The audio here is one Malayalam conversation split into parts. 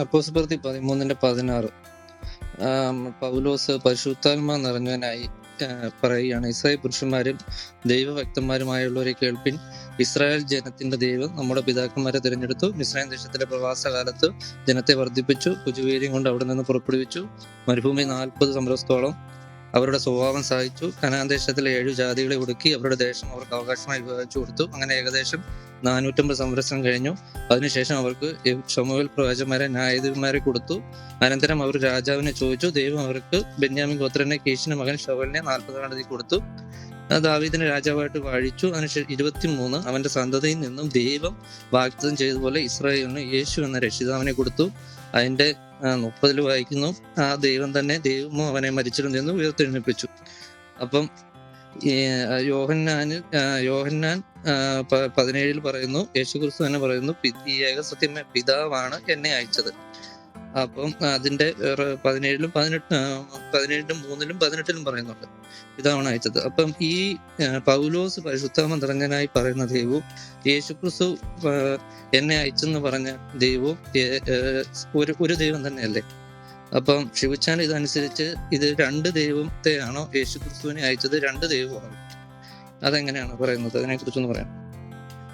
അപ്പോസ്പ്രതി പതിമൂന്നിന്റെ പതിനാറ്. പൗലോസ് പരിശുദ്ധാത്മ നിറഞ്ഞവനായി പറയുകയാണ്. ഇസ്രായേൽ പുരുഷന്മാരും ദൈവഭക്തന്മാരുമായുള്ളവരെ കേൾപ്പിൻ. ഇസ്രായേൽ ജനത്തിന്റെ ദൈവം നമ്മുടെ പിതാക്കന്മാരെ തിരഞ്ഞെടുത്തു. ഇസ്രായേൽ ദേശത്തിലെ പ്രവാസകാലത്ത് ജനത്തെ വർദ്ധിപ്പിച്ചു. കുജുവേരിയും കൊണ്ട് അവിടെ നിന്ന് പുറപ്പെടുവിച്ചു. മരുഭൂമി നാൽപ്പത് സംവത്സരത്തോളം അവരുടെ സ്വഭാവം സഹായിച്ചു കനാൻ ദേശത്തിലെ ഏഴു ജാതികളെ ഒടുക്കി അവരുടെ ദേശം അവർക്ക് അവകാശമായി വിഭജിച്ചു കൊടുത്തു. അങ്ങനെ ഏകദേശം നാനൂറ്റമ്പത് സംവത്സരം കഴിഞ്ഞു. അതിനുശേഷം അവർക്ക് ഷമുവേൽ പ്രവാചന്മാരെ ന്യായാധിപന്മാരെ കൊടുത്തു. അനന്തരം അവർ രാജാവിനെ ചോദിച്ചു. ദൈവം അവർക്ക് ബെന്യാമിൻ ഗോത്രനെ കീശിന്റെ മകൻ ഷവലിനെ നാൽപ്പത് കൊടുത്തു. ദാവീദിനെ രാജാവായിട്ട് വാഴിച്ചു. അതിനുശേഷം ഇരുപത്തിമൂന്ന് അവന്റെ സന്തതിയിൽ നിന്നും ദൈവം വാഗ്ദത്തം ചെയ്തതുപോലെ ഇസ്രായേലിന് യേശു എന്ന രക്ഷിതാവിനെ കൊടുത്തു. അതിന്റെ മുപ്പതിൽ വായിക്കുന്നു. ആ ദൈവം തന്നെ ദൈവമോ അവനെ മരിച്ചിൽ നിന്ന് ഉയർത്തെഴുന്നേൽപ്പിച്ചു അപ്പം യോഹന്നാന് യോഹന്നാൻ പതിനേഴിൽ പറയുന്നു യേശുക്രിസ്തു തന്നെ പറയുന്നു ഈ ഏകസത്യമ പിതാവാണ് എന്നെ അയച്ചത്. അപ്പം അതിന്റെ പതിനേഴിലും പതിനെട്ട് പതിനേഴിലും മൂന്നിലും പതിനെട്ടിലും പറയുന്നുണ്ട്. ഇതാണ് അയച്ചത്. അപ്പം ഈ പൗലോസ് പരിശുദ്ധ മന്ത്രങ്ങനായി പറയുന്ന ദൈവവും യേശുക്രിസ്തു എന്നെ അയച്ചെന്ന് പറഞ്ഞ ദൈവവും ഒരു ഒരു ദൈവം തന്നെയല്ലേ? അപ്പം ശിവച്ചാൻ ഇതനുസരിച്ച് ഇത് രണ്ട് ദൈവത്തെയാണോ യേശുക്രിസ്തുവിനെ അയച്ചത്? രണ്ട് ദൈവമാണ്. അതെങ്ങനെയാണ് പറയുന്നത്? അതിനെ കുറിച്ചൊന്ന് പറയാം.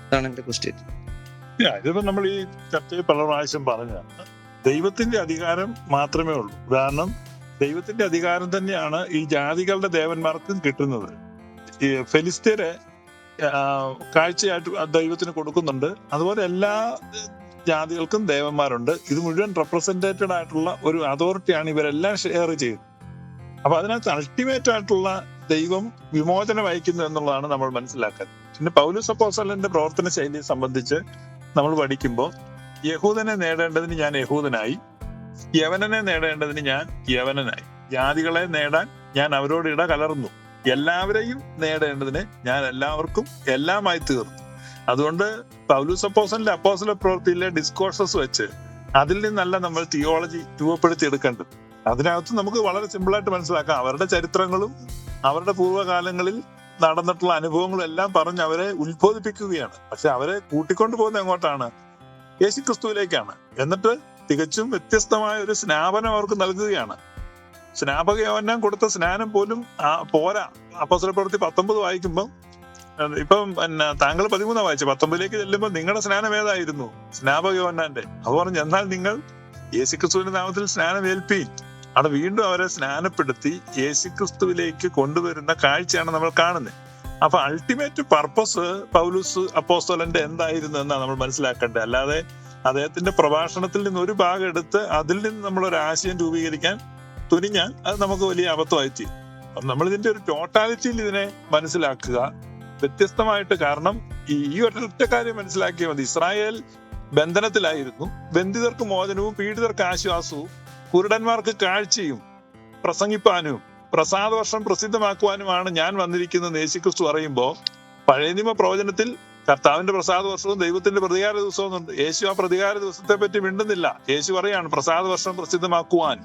അതാണ് എന്റെ ക്വസ്റ്റ്യൻ. ഇതിപ്പോ നമ്മൾ ഈ ചർച്ചയിൽ പല പ്രാവശ്യം പറഞ്ഞതാണ്. ദൈവത്തിന്റെ അധികാരം മാത്രമേ ഉള്ളൂ. കാരണം ദൈവത്തിന്റെ അധികാരം തന്നെയാണ് ഈ ജാതികളുടെ ദേവന്മാർക്കും കിട്ടുന്നത്. ഈ ഫെലിസ്തീരെ കാഴ്ചയായിട്ട് ദൈവത്തിന് കൊടുക്കുന്നുണ്ട്. അതുപോലെ എല്ലാ ജാതികൾക്കും ദേവന്മാരുണ്ട്. ഇത് മുഴുവൻ റെപ്രസെന്റേറ്റഡ് ആയിട്ടുള്ള ഒരു അതോറിറ്റിയാണ് ഇവരെല്ലാം ഷെയർ ചെയ്യുന്നത്. അപ്പൊ അതിനകത്ത് അൾട്ടിമേറ്റ് ആയിട്ടുള്ള ദൈവം വിമോചനം വഹിക്കുന്നു എന്നുള്ളതാണ് നമ്മൾ മനസ്സിലാക്കുന്നത് പിന്നെ പൗലോസ് അപ്പോസ്തലന്റെ പ്രവർത്തന ശൈലിയെ സംബന്ധിച്ച് നമ്മൾ പഠിക്കുമ്പോൾ യഹൂദനെ നേടേണ്ടതിന് ഞാൻ യഹൂദനായി യവനനെ നേടേണ്ടതിന് ഞാൻ യവനനായി. ജാതികളെ നേടാൻ ഞാൻ അവരോട് ഇട കലർന്നു. എല്ലാവരെയും നേടേണ്ടതിന് ഞാൻ എല്ലാവർക്കും എല്ലാമായി തീർന്നു. അതുകൊണ്ട് പൗലൂസ് അപ്പോസലിന്റെ അപ്പോസല പ്രവൃത്തിയിലെ ഡിസ്കോഴ്സസ് വെച്ച് അതിൽ നിന്നല്ല നമ്മൾ തിയോളജി രൂപപ്പെടുത്തി എടുക്കേണ്ടത്. അതിനകത്ത് നമുക്ക് വളരെ സിമ്പിളായിട്ട് മനസ്സിലാക്കാം. അവരുടെ ചരിത്രങ്ങളും അവരുടെ പൂർവകാലങ്ങളിൽ നടന്നിട്ടുള്ള അനുഭവങ്ങളും എല്ലാം പറഞ്ഞ് അവരെ ഉത്ബോധിപ്പിക്കുകയാണ്. പക്ഷെ അവരെ കൂട്ടിക്കൊണ്ടു പോകുന്നത് എങ്ങോട്ടാണ്? യേശു ക്രിസ്തുവിലേക്കാണ് എന്നിട്ട് തികച്ചും വ്യത്യസ്തമായ ഒരു സ്നാപനം അവർക്ക് നൽകുകയാണ്. സ്നാപക യോഹന്നാൻ കൊടുത്ത സ്നാനം പോലും പോരാ. പ്രവൃത്തി പത്തൊമ്പത് വായിക്കുമ്പോൾ ഇപ്പം പിന്നെ താങ്കൾ പതിമൂന്നാ വായിച്ചു. പത്തൊമ്പതിലേക്ക് ചെല്ലുമ്പോൾ നിങ്ങളുടെ സ്നാനം ഏതായിരുന്നു? സ്നാപക യോന്നാന്റെ അത് പറഞ്ഞു എന്നാൽ നിങ്ങൾ യേശുക്രിസ്തുവിന്റെ നാമത്തിൽ സ്നാനം ഏൽപ്പീൻ. അവിടെ വീണ്ടും അവരെ സ്നാനപ്പെടുത്തി യേശുക്രിസ്തുവിലേക്ക് കൊണ്ടുവരുന്ന കാഴ്ചയാണ് നമ്മൾ കാണുന്നത്. അപ്പൊ അൾട്ടിമേറ്റ് പർപ്പസ് പൗലൂസ് അപ്പോസ്തോലന്റെ എന്തായിരുന്നു എന്നാണ് നമ്മൾ മനസ്സിലാക്കേണ്ടത്? അല്ലാതെ അദ്ദേഹത്തിന്റെ പ്രഭാഷണത്തിൽ നിന്ന് ഒരു ഭാഗം എടുത്ത് അതിൽ നിന്ന് നമ്മൾ ഒരു ആശയം രൂപീകരിക്കാൻ തുനിഞ്ഞാൽ അത് നമുക്ക് വലിയ അബദ്ധമായി തീരും. നമ്മൾ ഇതിന്റെ ഒരു ടോട്ടാലിറ്റിയിൽ ഇതിനെ മനസ്സിലാക്കുക. വ്യത്യസ്തമായിട്ട് കാരണം ഈ ഒരൊറ്റ കാര്യം മനസ്സിലാക്കിയാൽ മതി. ഇസ്രായേൽ ബന്ധനത്തിലായിരുന്നു. ബന്ധിതർക്ക് മോചനവും പീഡിതർക്ക് ആശ്വാസവും കുരുടന്മാർക്ക് കാഴ്ചയും പ്രസംഗിപ്പാനും പ്രസാദവർഷം പ്രസിദ്ധമാക്കുവാനുമാണ് ഞാൻ വന്നിരിക്കുന്നത്. യേശുക്രിസ്തു പറയുമ്പോൾ പഴയ നിയമ പ്രവചനത്തിൽ കർത്താവിന്റെ പ്രസാദ വർഷവും ദൈവത്തിന്റെ പ്രതികാര ദിവസവും എന്നുണ്ട് യേശു ആ പ്രതികാര ദിവസത്തെ പറ്റി മിണ്ടുന്നില്ല. യേശു പറയാണ് പ്രസാദ വർഷം പ്രസിദ്ധമാക്കുവാൻ.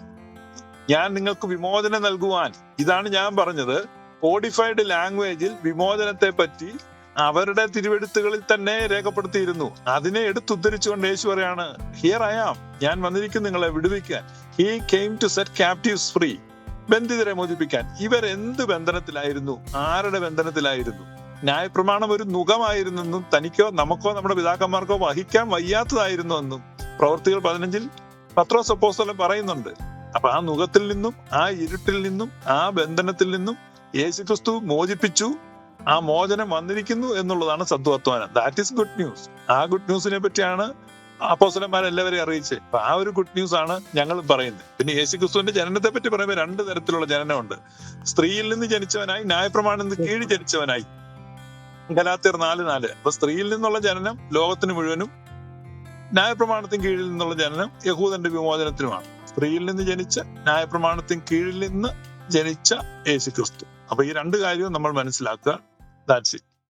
ഞാൻ നിങ്ങൾക്ക് വിമോചനം നൽകുവാൻ. ഇതാണ് ഞാൻ പറഞ്ഞത്. കോഡിഫൈഡ് ലാംഗ്വേജിൽ വിമോചനത്തെ പറ്റി അവരുടെ തിരുവെടുത്തുകളിൽ തന്നെ രേഖപ്പെടുത്തിയിരുന്നു. അതിനെ എടുത്തുദ്ധരിച്ചുകൊണ്ട് യേശു പറയാണ് ഹിയർ ഐ ആം ഞാൻ വന്നിരിക്കും നിങ്ങളെ വിടുവിക്കാൻ. He came to set captives free ബന്ധിതരെ മോചിപ്പിക്കാൻ. ഇവർ എന്ത് ബന്ധനത്തിലായിരുന്നു? ആരുടെ ബന്ധനത്തിലായിരുന്നു? ന്യായപ്രമാണം ഒരു നുഖമായിരുന്നെന്നും തനിക്കോ നമുക്കോ നമ്മുടെ പിതാക്കന്മാർക്കോ വഹിക്കാൻ വയ്യാത്തതായിരുന്നു എന്നും പ്രവർത്തികൾ പതിനഞ്ചിൽ പത്രോസ് അപ്പോസ്തലൻ പറയുന്നുണ്ട്. അപ്പൊ ആ നുഖത്തിൽ നിന്നും ആ ഇരുട്ടിൽ നിന്നും ആ ബന്ധനത്തിൽ നിന്നും യേശുക്രിസ്തു മോചിപ്പിച്ചു ആ മോചനം വന്നിരിക്കുന്നു എന്നുള്ളതാണ് സത്വത്വാനം ദാറ്റ് ഈസ് ഗുഡ് ന്യൂസ് ആ ഗുഡ് ന്യൂസിനെ പറ്റിയാണ് അപ്പോസ്തലന്മാർ എല്ലാവരെയും അറിയിച്ചത് അപ്പൊ ആ ഒരു ഗുഡ് ന്യൂസ് ആണ് ഞങ്ങൾ പറയുന്നത്. പിന്നെ യേശു ക്രിസ്തുവിന്റെ ജനനത്തെ പറ്റി പറയുമ്പോൾ രണ്ട് തരത്തിലുള്ള ജനനമുണ്ട്. സ്ത്രീയിൽ നിന്ന് ജനിച്ചവനായി ന്യായപ്രമാണം നിന്ന് കീഴ് ജനിച്ചവനായി. ഗലാത്തിയർ നാല് നാല്. അപ്പൊ സ്ത്രീയിൽ നിന്നുള്ള ജനനം ലോകത്തിന് മുഴുവനും ന്യായപ്രമാണത്തിന് കീഴിൽ നിന്നുള്ള ജനനം യഹൂദന്റെ വിമോചനത്തിനുമാണ്. സ്ത്രീയിൽ നിന്ന് ജനിച്ച ന്യായപ്രമാണത്തിന് കീഴിൽ നിന്ന് ജനിച്ച യേശു ക്രിസ്തു അപ്പൊ ഈ രണ്ട് കാര്യവും നമ്മൾ മനസ്സിലാക്കുക. That's it